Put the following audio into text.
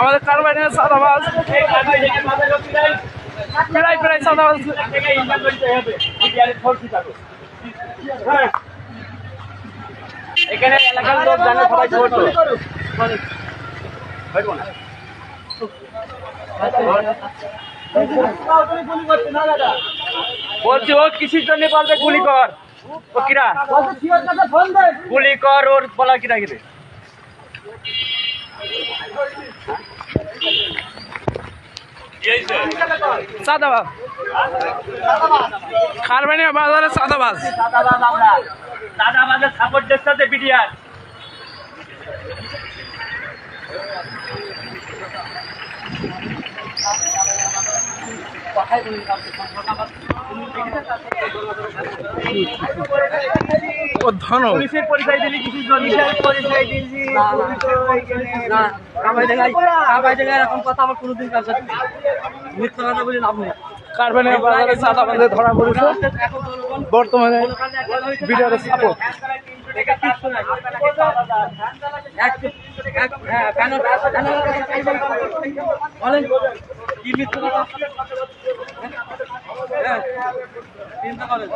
আমাদের কারবাইনের সাদাবাজ। প্রায় প্রায় সাদাবাজ। এখানে এলাকার লোক জানে সবাই ছোট বলছি ও কিসির জন্য বলবে গুলি কর? ও কিরা? গুলি কর, ওর বলা কিরা গেলে? সাদাবাজ। ধন পুলিশের পরিচয় দিলি কিসির জন্য পরিচয় দিয়েছি না কামাই দেখাই কামাই দেখাই এরকম কথা আমার কোনোদিন কাজ মিথ্যা কথা বলে লাভ নেই কারবাইনের বাজারে সাদাবাজে ধরা পড়েছে বর্তমানে বিডিআর সাপোর্ট এটা কি মিথ্যা কথা? হ্যাঁ, চিন্তা করেন।